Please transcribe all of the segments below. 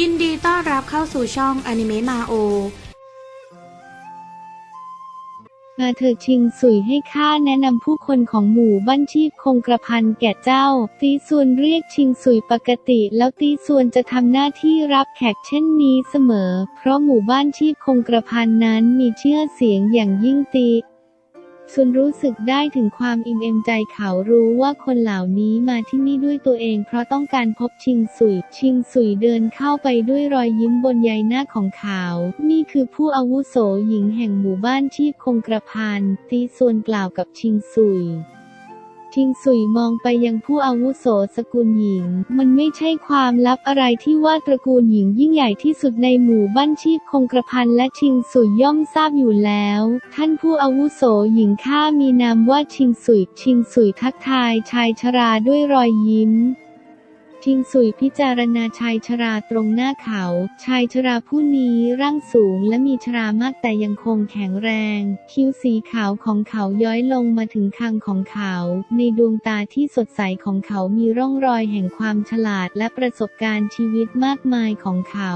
ยินดีต้อนรับเข้าสู่ช่องอนิเมะมาโอ มาเธอชิงสุยให้ข้าแนะนำผู้คนของหมู่บ้านชีพคงกระพันแก่เจ้า ตีส่วนเรียกชิงสุยปกติ แล้วตีส่วนจะทำหน้าที่รับแขกเช่นนี้เสมอ เพราะหมู่บ้านชีพคงกระพันนั้นมีเชื่อเสียงอย่างยิ่งตี ส่วนรู้สึกได้ถึงความอิ่มเอมใจเขารู้ว่าคนเหล่านี้มาที่นี่ด้วยตัวเอง เพราะต้องการพบชิงสุย ชิงสุยเดินเข้าไปด้วยรอยยิ้มบนใยหน้าของเขา นี่คือผู้อาวุโสหญิงแห่งหมู่บ้านชีพคงกระพันตีส่วนกล่าวกับชิงสุย ชิงสุยมองไปยังผู้อาวุโสสกุลหญิง มันไม่ใช่ความลับอะไรที่ว่าตระกูลหญิงยิ่งใหญ่ที่สุดในหมู่บ้านชีพคงกระพันและชิงสุยย่อมทราบอยู่แล้ว ท่านผู้อาวุโสหญิงข้ามีนามว่าชิงสุย ชิงสุยทักทายชายชราด้วยรอยยิ้ม ชิงสุยพิจารณาชายชราตรงหน้าเขา ชายชราผู้นี้ร่างสูงและมีชรามากแต่ยังคงแข็งแรง คิ้วสีขาวของเขาย้อยลงมาถึงคางของเขา ในดวงตาที่สดใสของเขามีร่องรอยแห่งความฉลาดและประสบการณ์ชีวิตมากมายของเขา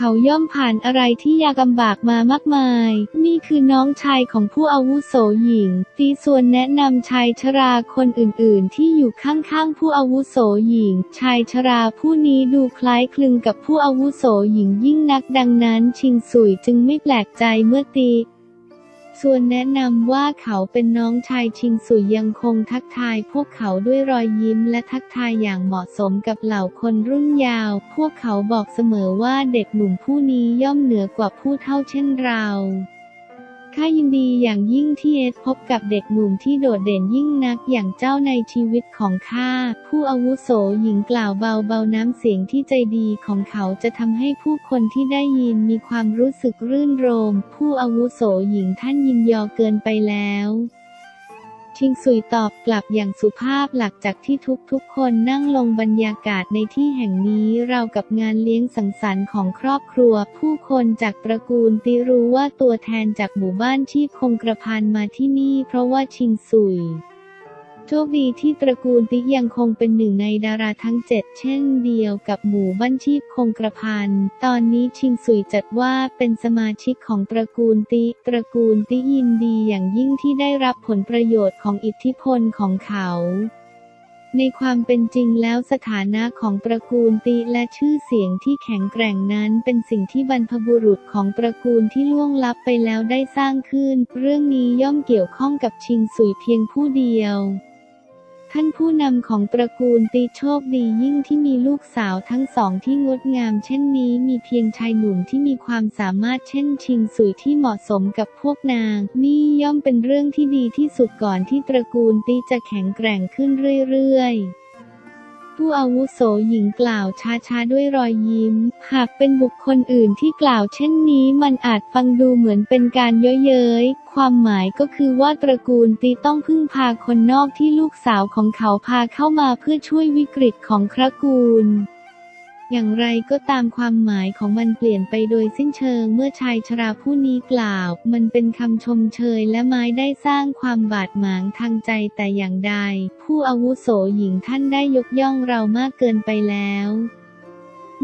เขาย่อมผ่านอะไรที่ยากลำบากมามากมาย นี่คือน้องชายของผู้อาวุโสหญิง ตีส่วนแนะนำชายชราคนอื่นๆ ที่อยู่ข้างๆผู้อาวุโสหญิง ชายชราผู้นี้ดูคล้ายคลึงกับผู้อาวุโสหญิงยิ่งนักดังนั้น ชิงสุยจึงไม่แปลกใจเมื่อตี ส่วนแนะนำว่าเขาเป็นน้องชายชิงสุยยังคงทักทายพวกเขาด้วยรอยยิ้มและทักทายอย่างเหมาะสมกับเหล่าคนรุ่นยาว พวกเขาบอกเสมอว่าเด็กหนุ่มผู้นี้ย่อมเหนือกว่าผู้เท่าเช่นเรา ข้ายินดีอย่างยิ่งที่เอสพบกับเด็กหนุ่มที่โดดเด่นยิ่งนักอย่างเจ้าในชีวิตของข้า ผู้อาวุโสหญิงกล่าวเบาๆน้ำเสียงที่ใจดีของเขาจะทำให้ผู้คนที่ได้ยินมีความรู้สึกรื่นรม ผู้อาวุโสหญิงท่านยินยอเกินไปแล้ว ชิงซุยตอบกลับอย่างสุภาพหลักจากที่ทุกๆ คนนั่งลงบรรยากาศในที่แห่งนี้เรากับงานเลี้ยงสังสรรค์ของครอบครัว ผู้คนจากตระกูลติรู้ว่าตัวแทนจากหมู่บ้านที่คงกระพันมาที่นี่เพราะว่าชิงซุย โชคดีที่ตระกูลติยังคงเป็นหนึ่งในดาราทั้งเจ็ดเช่นเดียวกับหมู่บ้านชีพคงกระพัน ตอนนี้ชิงสุยจัดว่าเป็นสมาชิกของตระกูลติตระกูลติยินดีอย่างยิ่งที่ได้รับผลประโยชน์ของอิทธิพลของเขาในความเป็นจริงแล้วสถานะของตระกูลติและชื่อเสียงที่แข็งแกร่งนั้นเป็นสิ่งที่บรรพบุรุษของตระกูลที่ล่วงลับไปแล้วได้สร้างขึ้น เรื่องนี้ย่อมเกี่ยวข้องกับชิงสุยเพียงผู้เดียว ท่านผู้นำของตระกูลตีโชคดียิ่งที่มีลูกสาวทั้งสองที่งดงามเช่นนี้มีเพียงชายหนุ่มที่มีความสามารถเช่นชิงสุยที่เหมาะสมกับพวกนาง นี่ย่อมเป็นเรื่องที่ดีที่สุดก่อนที่ตระกูลตีจะแข็งแกร่งขึ้นเรื่อยๆ ผู้อาวุโสหญิงกล่าวช้าๆด้วยรอยยิ้ม หากเป็นบุคคลอื่นที่กล่าวเช่นนี้มันอาจฟังดูเหมือนเป็นการเย้ยเย้ย ความหมายก็คือว่าตระกูลตีต้องพึ่งพาคนนอกที่ลูกสาวของเขาพาเข้ามาเพื่อช่วยวิกฤตของครกูล อย่างไรก็ตามความหมายของมันเปลี่ยนไปโดยสิ้นเชิงเมื่อชายชราผู้นี้กล่าว มันเป็นคำชมเชยและไม้ได้สร้างความบาดหมางทางใจแต่อย่างใด ผู้อาวุโสหญิงท่านได้ยกย่องเรามากเกินไปแล้ว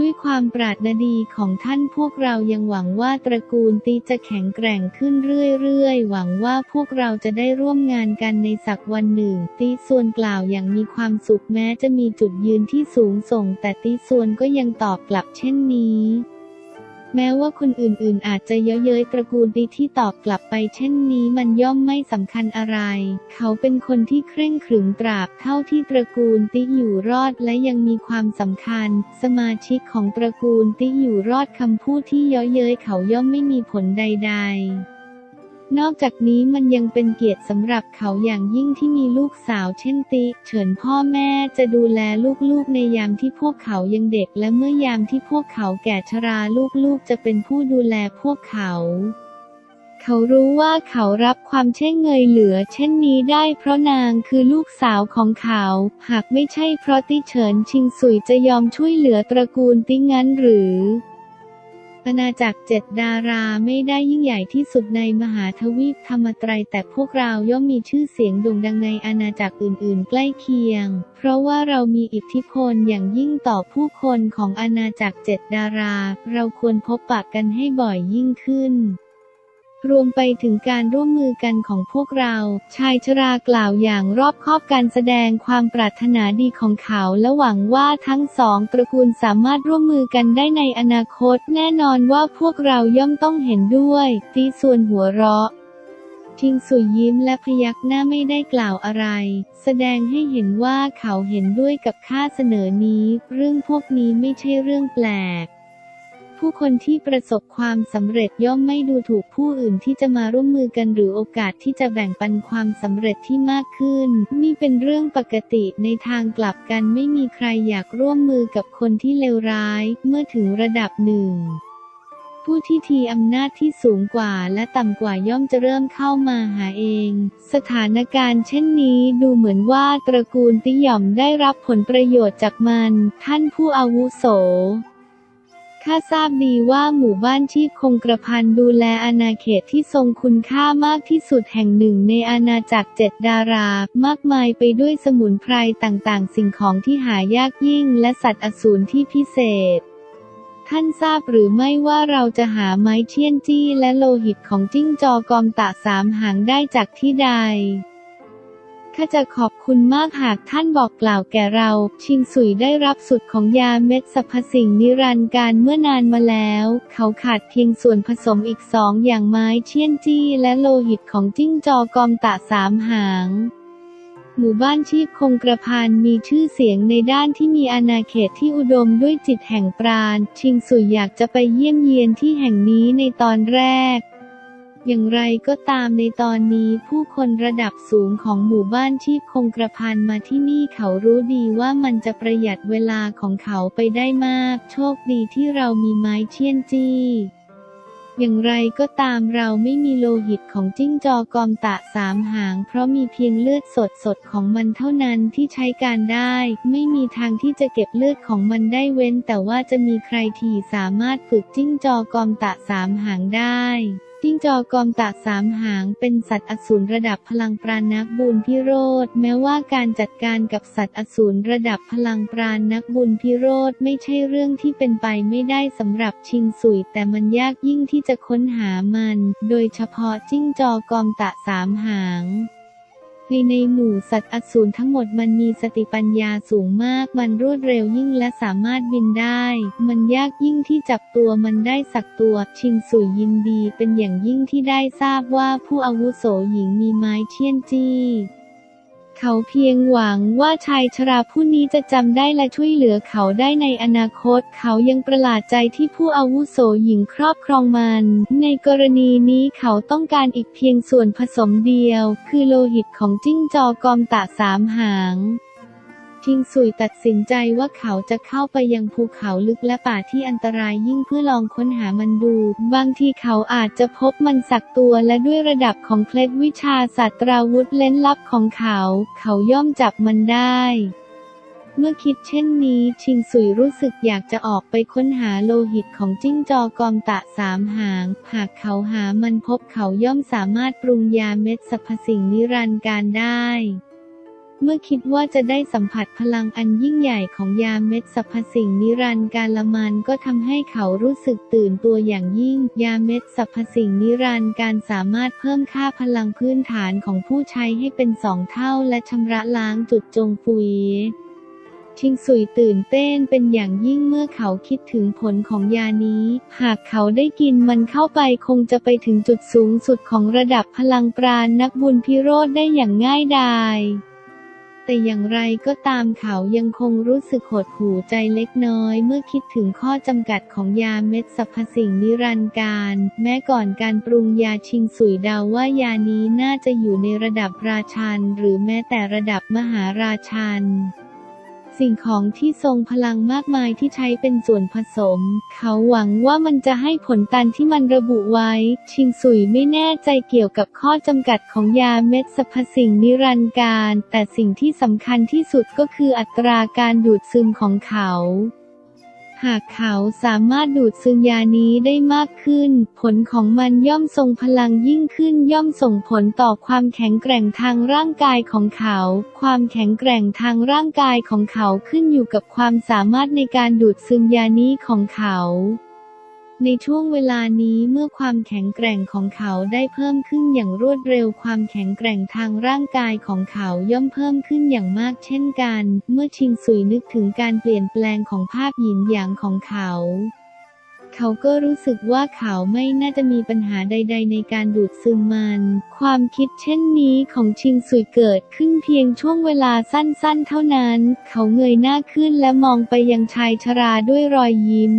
ด้วยความปรารถนาดีของท่านพวกเรายังหวังว่าตระกูลตีจะแข็งแกร่งขึ้นเรื่อยๆ หวังว่าพวกเราจะได้ร่วมงานกันในสักวันหนึ่ง ตีส่วนกล่าวอย่างมีความสุขแม้จะมีจุดยืนที่สูงส่ง แต่ตีส่วนก็ยังตอบกลับเช่นนี้ แม้ว่าคนอื่นๆ อาจจะเย้ยเย้ยตระกูลดีที่ตอบกลับไปเช่นนี้มันย่อมไม่สำคัญอะไร เขาเป็นคนที่เคร่งขรึมตราบเท่าที่ตระกูลติอยู่รอดและยังมีความสำคัญ สมาชิกของตระกูลติอยู่รอดคำพูดที่เย้ยเย้ยเขาย่อมไม่มีผลใด ๆ นอกจากนี้มันยังเป็นเกียรติสำหรับเขาอย่างยิ่งที่มีลูกสาวเช่นติ เฉินพ่อแม่จะดูแลลูกๆในยามที่พวกเขายังเด็กและเมื่อยามที่พวกเขาแก่ชราลูกๆจะเป็นผู้ดูแลพวกเขา เขารู้ว่าเขารับความเช่เงยเหลือเช่นนี้ได้เพราะนางคือลูกสาวของเขา หากไม่ใช่เพราะติเฉินชิงสุยจะยอมช่วยเหลือตระกูลติงั้นหรือ อาณาจักรเจ็ดดาราไม่ได้ยิ่งใหญ่ที่สุดในมหาทวีปธรรมไตรแต่พวกเราย่อมมีชื่อเสียงโด่งดังในอาณาจักรอื่นๆ ใกล้เคียง เพราะว่าเรามีอิทธิพลอย่างยิ่งต่อผู้คนของอาณาจักรเจ็ดดารา เราควรพบปะกันให้บ่อยยิ่งขึ้น รวมไปถึงการร่วมมือกันของพวกเรา ชายชรากล่าวอย่างรอบคอบการแสดงความปรารถนาดีของเขาและหวังว่าทั้งสองตระกูลสามารถร่วมมือกันได้ในอนาคต แน่นอนว่าพวกเราย่อมต้องเห็นด้วยตีส่วนหัวเราะทิงสุยยิ้มและพยักหน้าไม่ได้กล่าวอะไร แสดงให้เห็นว่าเขาเห็นด้วยกับค่าเสนอนี้ เรื่องพวกนี้ไม่ใช่เรื่องแปลก ผู้คนที่ประสบความสำเร็จย่อมไม่ดูถูกผู้อื่นที่จะมาร่วมมือกันหรือโอกาสที่จะแบ่งปันความสำเร็จที่มากขึ้น นี่เป็นเรื่องปกติในทางกลับกันไม่มีใครอยากร่วมมือกับคนที่เลวร้าย เมื่อถึงระดับหนึ่งผู้ที่ทีอำนาจที่สูงกว่าและต่ำกว่าย่อมจะเริ่มเข้ามาหาเอง สถานการณ์เช่นนี้ดูเหมือนว่าตระกูลติหย่อมได้รับผลประโยชน์จากมัน ท่านผู้อาวุโส ข้าทราบดีว่าหมู่บ้านชีพคงกระพันดูแลอาณาเขตที่ทรงคุณค่ามากที่สุดแห่งหนึ่งในอาณาจักรเจ็ดดารามากมายไปด้วยสมุนไพรต่างๆ สิ่งของที่หายากยิ่ง และสัตว์อสูรที่พิเศษ ท่านทราบหรือไม่ว่าเราจะหาไม้เชี่ยนจี้และโลหิตของจิ้งจอกอมตะสามหางได้จากที่ใด ข้าจะขอบคุณมากหากท่านบอกกล่าวแก่เรา ชิงสุยได้รับสุดของยาเม็ดสรรพสิ่งนิรันดร์การเมื่อนานมาแล้ว เขาขาดเพียงส่วนผสมอีกสองอย่างไม้เชี่ยนจี้และโลหิตของจิ้งจอกอมตะสามหางหมู่บ้านชีพคงกระพันมีชื่อเสียงในด้านที่มีอาณาเขตที่อุดมด้วยจิตแห่งปราณ ชิงสุยอยากจะไปเยี่ยมเยียนที่แห่งนี้ในตอนแรก อย่างไรก็ตามในตอนนี้ผู้คนระดับสูงของหมู่บ้านชีพคงกระพันมาที่นี่เขารู้ดีว่ามันจะประหยัดเวลาของเขาไปได้มาก โชคดีที่เรามีไม้เชี่ยนจี้อย่างไรก็ตามเราไม่มีโลหิตของจิ้งจอกอมตะสามหาง เพราะมีเพียงเลือดสดสดของมันเท่านั้นที่ใช้การได้ ไม่มีทางที่จะเก็บเลือดของมันได้เว้น แต่ว่าจะมีใครที่สามารถฝึกจิ้งจอกอมตะสามหางได้ จิ้งจอกอมตะสามหางเป็นสัตว์อสูรระดับพลังปราณนักบุญพิโรธแม้ว่าการจัดการกับสัตว์อสูรระดับพลังปราณนักบุญพิโรธไม่ใช่เรื่องที่เป็นไปไม่ได้สำหรับชิงสุย แต่มันยากยิ่งที่จะค้นหามัน โดยเฉพาะจิ้งจอกอมตะสามหาง ในในหมู่สัตว์อสูรทั้งหมดมันมีสติปัญญาสูงมาก มันรวดเร็วยิ่งและสามารถบินได้ มันยากยิ่งที่จับตัวมันได้สักตัว ชิงสุยยินดีเป็นอย่างยิ่งที่ได้ทราบว่าผู้อาวุโสหญิงมีไม้เชี่ยนจี้ เขาเพียงหวังว่าชายชราผู้นี้จะจำได้และช่วยเหลือเขาได้ในอนาคต เขายังประหลาดใจที่ผู้อาวุโสหญิงครอบครองมัน ในกรณีนี้เขาต้องการอีกเพียงส่วนผสมเดียว คือโลหิตของจิ้งจอกอมตะสามหาง ทิงสุยตัดสินใจว่าเขาจะเข้าไปยังภูเขาลึกและป่าที่อันตรายยิ่งเพื่อลองค้นหามันดู บางทีเขาอาจจะพบมันสักตัวและด้วยระดับของเคล็ดวิชาศาสตราวุธเล้นลับของเขา เขาย่อมจับมันได้เมื่อคิดเช่นนี้ ชิงสุยรู้สึกอยากจะออกไปค้นหาโลหิตของจิ้งจอกอมตะสามหาง หากเขาหามันพบเขาย่อมสามารถปรุงยาเม็ดสรรพสิ่งนิรันดร์การได้ เมื่อคิดว่าจะได้สัมผัสพลังอันยิ่งใหญ่ของยาเม็ดสรรพสิ่งนิรันดร์การละมันก็ทำให้เขารู้สึกตื่นตัวอย่างยิ่ง ยาเม็ดสรรพสิ่งนิรันดร์การสามารถเพิ่มค่าพลังพื้นฐานของผู้ใช้ให้เป็นสองเท่าและชำระล้างจุดจงฟุยชิงสุยตื่นเต้นเป็นอย่างยิ่งเมื่อเขาคิดถึงผลของยานี้ หากเขาได้กินมันเข้าไปคงจะไปถึงจุดสูงสุดของระดับพลังปราณนักบุญพิโรธได้อย่างง่ายดาย แต่อย่างไรก็ตามเขายังคงรู้สึกหดหู่ใจเล็กน้อย เมื่อคิดถึงข้อจำกัดของยาเม็ดสรรพสิ่งนิรันดร์การ แม้ก่อนการปรุงยาชิงสุยเดาว่ายานี้น่าจะอยู่ในระดับราชันหรือแม้แต่ระดับมหาราชัน สิ่งของที่ทรงพลังมากมายที่ใช้เป็นส่วนผสม เขาหวังว่ามันจะให้ผลตามที่มันระบุไว้ ชิงสุยไม่แน่ใจเกี่ยวกับข้อจำกัดของยาเม็ดสรรพสิ่งนิรันดร์การ แต่สิ่งที่สำคัญที่สุดก็คืออัตราการดูดซึมของเขา หากเขาสามารถดูดซึมยานี้ได้มากขึ้น ผลของมันย่อมทรงพลังยิ่งขึ้นย่อมส่งผลต่อความแข็งแกร่งทางร่างกายของเขา ความแข็งแกร่งทางร่างกายของเขาขึ้นอยู่กับความสามารถในการดูดซึมยานี้ของเขา ในช่วงเวลานี้เมื่อความแข็งแกร่งของเขาได้เพิ่มขึ้นอย่างรวดเร็วความแข็งแกร่งทางร่างกายของเขาย่อมเพิ่มขึ้นอย่างมากเช่นกัน เมื่อชิงสุยนึกถึงการเปลี่ยนแปลงของภาพหยินหยางของเขา เขาก็รู้สึกว่าเขาไม่น่าจะมีปัญหาใด ๆ ในการดูดซึมมัน ความคิดเช่นนี้ของชิงสุยเกิดขึ้นเพียงช่วงเวลาสั้นๆ เท่านั้น เขาเงยหน้าขึ้นและมองไปยังชายชราด้วยรอยยิ้ม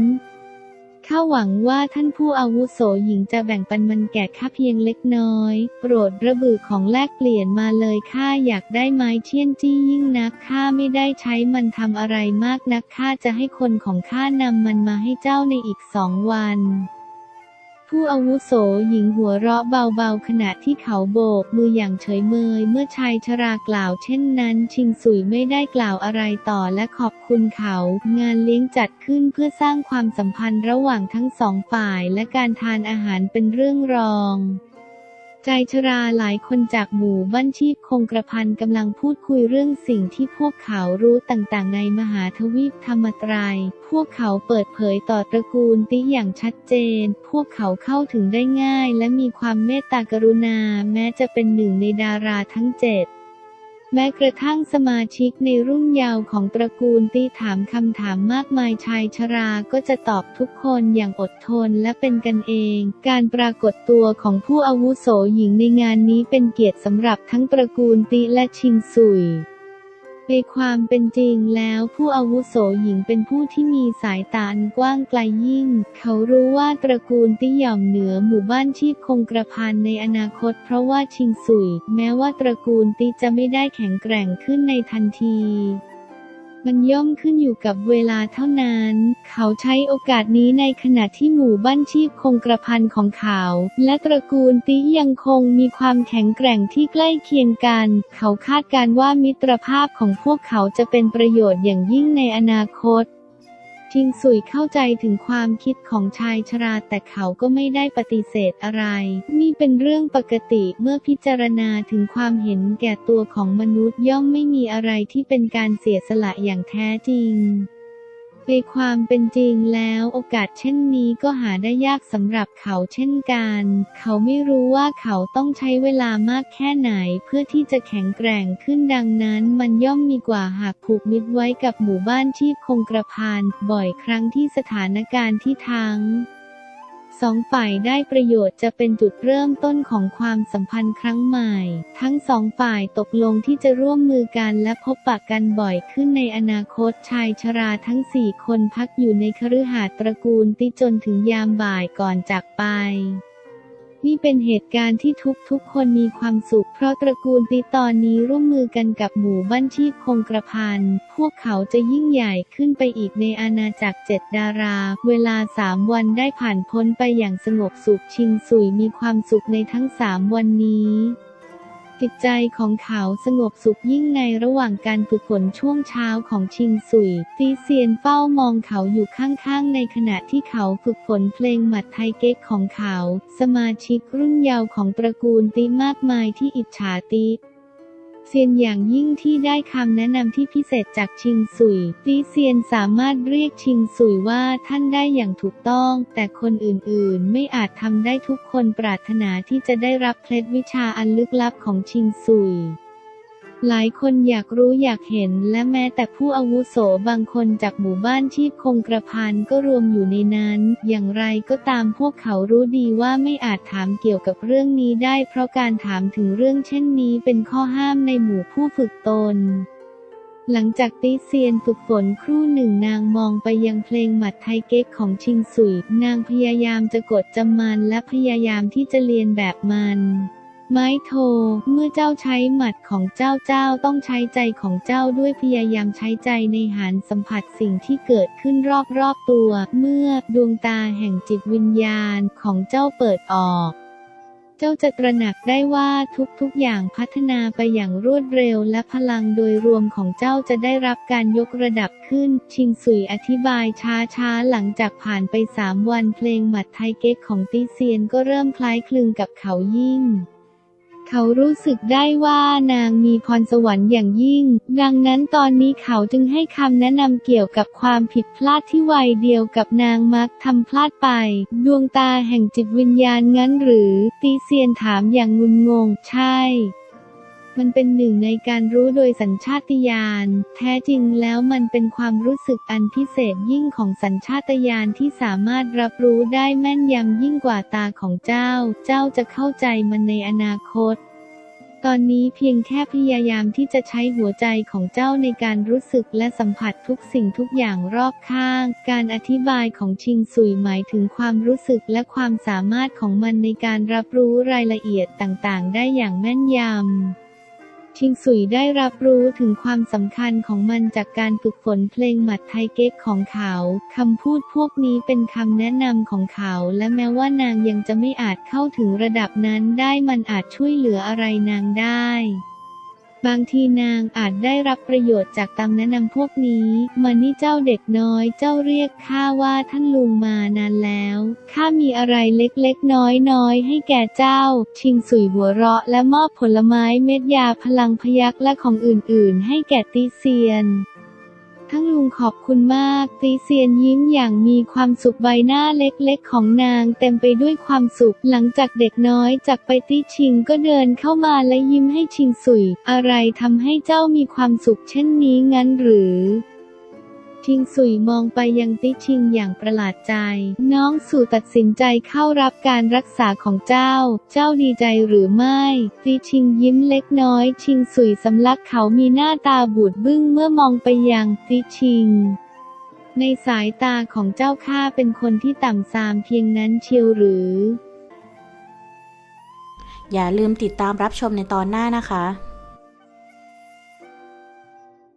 ข้าหวังว่าท่านผู้อาวุโสหญิงจะแบ่งปันมันแก่ข้าเพียงเล็กน้อย โปรดระบุของแลกเปลี่ยนมาเลยข้าอยากได้ไม้เชี่ยนจี้ยิ่งนักข้าไม่ได้ใช้มันทำอะไรมากนักข้าจะให้คนของข้านำมันมาให้เจ้าในอีกสองวัน ผู้อาวุโสหญิงหัวเราะเบาๆ ขณะที่เขาโบกมืออย่างเฉยเมย เมื่อชายชรากล่าวเช่นนั้น ชิงสุยไม่ได้กล่าวอะไรต่อและขอบคุณเขา งานเลี้ยงจัดขึ้นเพื่อสร้างความสัมพันธ์ระหว่างทั้งสองฝ่ายและการทานอาหารเป็นเรื่องรอง ใจชราหลายคนจากหมู่บ้านชีพคงกระพันกำลังพูดคุยเรื่องสิ่งที่พวกเขารู้ต่างๆ ในมหาทวีปธรรมตราย พวกเขาเปิดเผยต่อตระกูลติอย่างชัดเจน พวกเขาเข้าถึงได้ง่าย และมีความเมตตากรุณา แม้จะเป็นหนึ่งในดาราทั้งเจ็ด แม้กระทั่งสมาชิกในรุ่นเยาว์ของตระกูลตีถามคำถามมากมายชายชราก็จะตอบทุกคนอย่างอดทนและเป็นกันเอง การปรากฏตัวของผู้อาวุโสหญิงในงานนี้เป็นเกียรติสำหรับทั้งตระกูลตีและชิงซุย ในความเป็นจริงแล้วผู้อาวุโสหญิงเป็นผู้ที่มีสายตาอันกว้างไกลยิ่ง เขารู้ว่าตระกูลติหย่อมเหนือหมู่บ้านชีพคงกระพันในอนาคต เพราะว่าชิงสุย แม้ว่าตระกูลติจะไม่ได้แข็งแกร่งขึ้นในทันที มันย่อมขึ้นอยู่กับเวลาเท่านั้น เขาใช้โอกาสนี้ในขณะที่หมู่บ้านชีพคงกระพันของเขา และตระกูลติยังคงมีความแข็งแกร่งที่ใกล้เคียงกัน เขาคาดการณ์ว่ามิตรภาพของพวกเขาจะเป็นประโยชน์อย่างยิ่งในอนาคต จิงสุยเข้าใจถึงความคิดของชายชราแต่เขาก็ไม่ได้ปฏิเสธอะไร นี่เป็นเรื่องปกติเมื่อพิจารณาถึงความเห็นแก่ตัวของมนุษย์ย่อมไม่มีอะไรที่เป็นการเสียสละอย่างแท้จริง ในความเป็นจริงแล้วโอกาสเช่นนี้ก็หาได้ยากสำหรับเขาเช่นกัน เขาไม่รู้ว่าเขาต้องใช้เวลามากแค่ไหนเพื่อที่จะแข็งแกร่งขึ้นดังนั้นมันย่อมมีกว่าหากผูกมิตรไว้กับหมู่บ้านที่คงกระพันบ่อยครั้งที่สถานการณ์ที่ทั้ง สองฝ่ายได้ประโยชน์จะเป็นจุดเริ่มต้นของความสัมพันธ์ครั้งใหม่ ทั้งสองฝ่ายตกลงที่จะร่วมมือกันและพบปะกันบ่อยขึ้นในอนาคตชายชราทั้งสี่คนพักอยู่ในคฤหาสน์ตระกูลติจนถึงยามบ่ายก่อนจากไป นี่เป็นเหตุการณ์ที่ทุกทุกๆ คนมีความสุข เพราะตระกูลติตอนนี้ร่วมมือกันกับหมู่บ้านชีพคงกระพัน พวกเขาจะยิ่งใหญ่ขึ้นไปอีกในอาณาจักรเจ็ดดารา เวลาสามวันได้ผ่านพ้นไปอย่างสงบสุขชิงสุยมีความสุขในทั้งสามวันนี้ จิตใจของเขาสงบสุขยิ่งในระหว่างการฝึกฝนช่วงเช้าของชิงสุยตีเซียนเฝ้ามองเขาอยู่ข้างๆ ในขณะที่เขาฝึกฝนเพลงหมัดไทเก๊กของเขา สมาชิกรุ่นเยาว์ของตระกูลตีมากมายที่อิจฉาตี เซียนอย่างยิ่งที่ได้คำแนะนำที่พิเศษจากชิงสุยตีเซียนสามารถเรียกชิงสุยว่าท่านได้อย่างถูกต้อง แต่คนอื่นๆ ไม่อาจทำได้ทุกคนปรารถนาที่จะได้รับเคล็ดวิชาอันลึกลับของชิงสุย หลายคนอยากรู้อยากเห็นและแม้แต่ผู้อาวุโสบางคนจากหมู่บ้านชีพคงกระพันก็รวมอยู่ในนั้น อย่างไรก็ตามพวกเขารู้ดีว่าไม่อาจถามเกี่ยวกับเรื่องนี้ได้ เพราะการถามถึงเรื่องเช่นนี้เป็นข้อห้ามในหมู่ผู้ฝึกตนหลังจากติเซียนฝึกฝนครู่หนึ่งนางมองไปยังเพลงหมัดไทเก๊กของชิงสุย นางพยายามจะกดจำมันและพยายามที่จะเรียนแบบมัน ไม้โท เมื่อเจ้าใช้หมัดของเจ้าเจ้าต้องใช้ใจของเจ้าด้วยพยายามใช้ใจในหารสัมผัสสิ่งที่เกิดขึ้นรอบๆตัว เมื่อดวงตาแห่งจิตวิญญาณของเจ้าเปิดออกเจ้าจะตระหนักได้ว่าทุกๆ อย่างพัฒนาไปอย่างรวดเร็วและพลังโดยรวมของเจ้าจะได้รับการยกระดับขึ้น ชิงสุยอธิบายช้าๆ หลังจากผ่านไปสามวันเพลงหมัดไทเก๊กของตีเซียนก็เริ่มคล้ายคลึงกับเขายิ่ง เขารู้สึกได้ว่านางมีพรสวรรค์อย่างยิ่ง ดังนั้นตอนนี้เขาจึงให้คำแนะนำเกี่ยวกับความผิดพลาดที่วัยเดียวกับนางมักทำพลาดไป ดวงตาแห่งจิตวิญญาณงั้นหรือ ตีเซียนถามอย่างงุนงง ใช่ มันเป็นหนึ่งในการรู้โดยสัญชาตญาณ แท้จริงแล้วมันเป็นความรู้สึกอันพิเศษยิ่งของสัญชาตญาณที่สามารถรับรู้ได้แม่นยำยิ่งกว่าตาของเจ้า เจ้าจะเข้าใจมันในอนาคต ตอนนี้เพียงแค่พยายามที่จะใช้หัวใจของเจ้าในการรู้สึกและสัมผัสทุกสิ่งทุกอย่างรอบข้าง การอธิบายของชิงสุยหมายถึงความรู้สึกและความสามารถของมันในการรับรู้รายละเอียดต่างๆ ได้อย่างแม่นยำ ชิงสุยได้รับรู้ถึงความสำคัญของมันจากการฝึกฝนเพลงหมัดไทเก๊กของเขา คำพูดพวกนี้เป็นคำแนะนำของเขา และแม้ว่านางยังจะไม่อาจเข้าถึงระดับนั้นได้มันอาจช่วยเหลืออะไรนางได้ บางทีนางอาจได้รับประโยชน์จากตำแนะนำพวกนี้ มานี่เจ้าเด็กน้อย เจ้าเรียกข้าว่าท่านลุงมานานแล้ว ข้ามีอะไรเล็กๆน้อยๆให้แก่เจ้า ชิงสุยหัวเราะและมอบผลไม้เม็ดยาพลังพยักและของอื่นๆ ให้แก่ตีเซียน ทั้งลุงขอบคุณมาก ตีเซียนยิ้มอย่างมีความสุขใบหน้าเล็กๆ ของนางเต็มไปด้วยความสุข หลังจากเด็กน้อยจากไปตีชิงก็เดินเข้ามาและยิ้มให้ชิงสุย อะไรทำให้เจ้ามีความสุขเช่นนี้งั้นหรือ ชิงสุยมองไปยังติชิงอย่างประหลาดใจ น้องสู่ตัดสินใจเข้ารับการรักษาของเจ้า เจ้าดีใจหรือไม่ ติชิงยิ้มเล็กน้อย ชิงสุยสำลักเขามีหน้าตาบูดบึ้งเมื่อมองไปยังติชิงในสายตาของเจ้าข้าเป็นคนที่ต่ำซามเพียงนั้นเชียวหรือ อย่าลืมติดตามรับชมในตอนหน้านะคะ